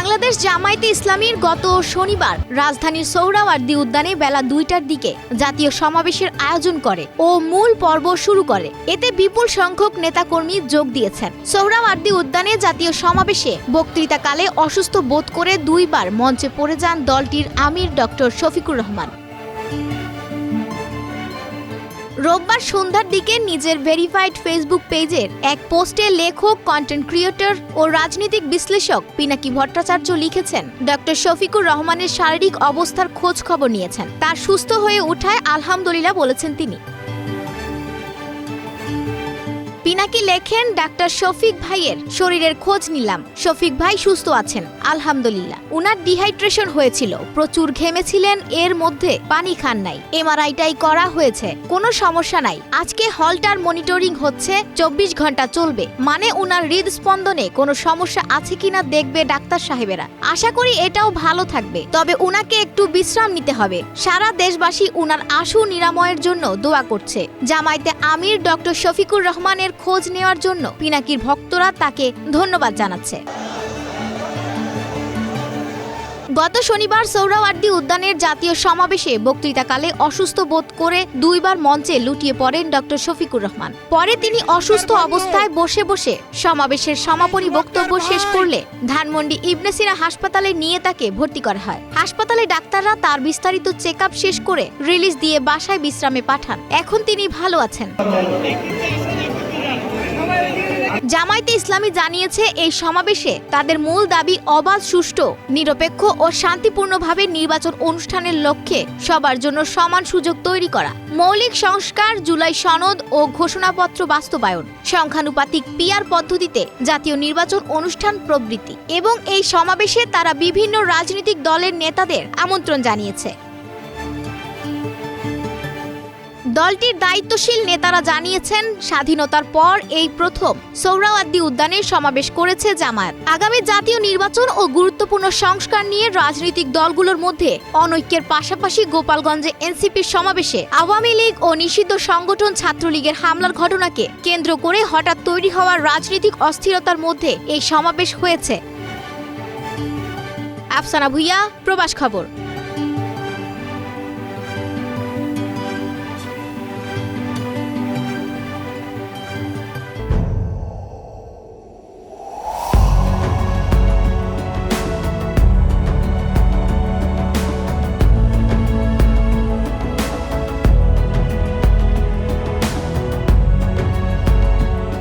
বাংলাদেশ জামায়াতে ইসলামীর গত শনিবার রাজধানীর সোহরাওয়ার্দী উদ্যানে বেলা দুইটার দিকে জাতীয় সমাবেশের আয়োজন করে ও মূল পর্ব শুরু করে। এতে বিপুল সংখ্যক নেতাকর্মী যোগ দিয়েছেন। সোহরাওয়ার্দী উদ্যানে জাতীয় সমাবেশে বক্তৃতাকালে অসুস্থ বোধ করে দুইবার মঞ্চে পড়ে যান দলটির আমির ডক্টর শফিকুর রহমান। রোববার সন্ধ্যার দিকে নিজের ভেরিফাইড ফেসবুক পেজের এক পোস্টে লেখক কন্টেন্ট ক্রিয়েটর ও রাজনৈতিক বিশ্লেষক পিনাকি ভট্টাচার্য লিখেছেন, ডক্টর শফিকুর রহমানের শারীরিক অবস্থার খোঁজ খবর নিয়েছেন। তার সুস্থ হয়ে উঠায় আলহামদুলিল্লাহ বলেছেন তিনি। পিনাকি লেখেন ডাক্তার শফিক ভাইয়ের শরীরের খোঁজ নিলাম। শফিক ভাই সুস্থ আছেন, আলহামদুলিল্লাহ। উনার ডিহাইড্রেশন হয়েছিল, প্রচুর ঘেমেছিলেন, এর মধ্যে পানি খান নাই। এমআরআইটাই করা হয়েছে, কোনো সমস্যা নাই। আজকে হলটার মনিটরিং হচ্ছে, চব্বিশ ঘণ্টা চলবে। মানে উনার হৃদস্পন্দনে কোনো সমস্যা আছে কিনা দেখবে ডাক্তার সাহেবেরা। আশা করি এটাও ভালো থাকবে। তবে উনাকে একটু বিশ্রাম নিতে হবে। সারা দেশবাসী উনার আশু নিরাময়ের জন্য দোয়া করছে। জামাইতে আমির ডক্টর শফিকুর রহমানের খোঁজ নেওয়ার জন্য পিনাকির ভক্তরা তাকে ধন্যবাদ জানাচ্ছে। গত শনিবার সৌরাওয়ার্দী উদ্যানের জাতীয় সমাবেশে বক্তৃতাকালে অসুস্থ বোধ করে দুইবার মঞ্চে লুটিয়ে পড়েন ডক্টর শফিকুর রহমান। পরে তিনি অসুস্থ অবস্থায় বসে বসে সমাবেশের সমাপনী বক্তব্য শেষ করলে ধানমন্ডি ইবনে সিনা হাসপাতালে নিয়ে তাকে ভর্তি করা হয়। হাসপাতালে ডাক্তাররা তার বিস্তারিত চেক শেষ করে রিলিজ দিয়ে বাসায় বিশ্রামে পাঠান। এখন তিনি ভালো আছেন। জামায়াতে ইসলামী জানিয়েছে, এই সমাবেশে তাদের মূল দাবি অবাধ, সুষ্ঠু, নিরপেক্ষ ও শান্তিপূর্ণভাবে নির্বাচন অনুষ্ঠানের লক্ষ্যে সবার জন্য সমান সুযোগ তৈরি করা। মৌলিক সংস্কার, জুলাই সনদ ও ঘোষণাপত্র বাস্তবায়ন, সংখ্যানুপাতিক পিয়ার পদ্ধতিতে জাতীয় নির্বাচন অনুষ্ঠান প্রবৃত্তি এবং এই সমাবেশে তারা বিভিন্ন রাজনৈতিক দলের নেতাদের আমন্ত্রণ জানিয়েছে। দলটির দায়িত্বশীল নেতারা জানিয়েছেন, স্বাধীনতার পর এই প্রথম সৌরাওয়াদ্দি উদ্যানে সমাবেশ করেছে জামায়াত। আগামী জাতীয় নির্বাচন ও গুরুত্বপূর্ণ সংস্কার নিয়ে রাজনৈতিক দলগুলোর মধ্যে অনৈক্যের পাশাপাশি গোপালগঞ্জে এনসিপির সমাবেশে আওয়ামী লীগ ও নিষিদ্ধ সংগঠন ছাত্রলীগের হামলার ঘটনাকে কেন্দ্র করে হঠাৎ তৈরি হওয়ার রাজনৈতিক অস্থিরতার মধ্যে এই সমাবেশ হয়েছে। আফসানা ভুইয়া, প্রবাস খবর।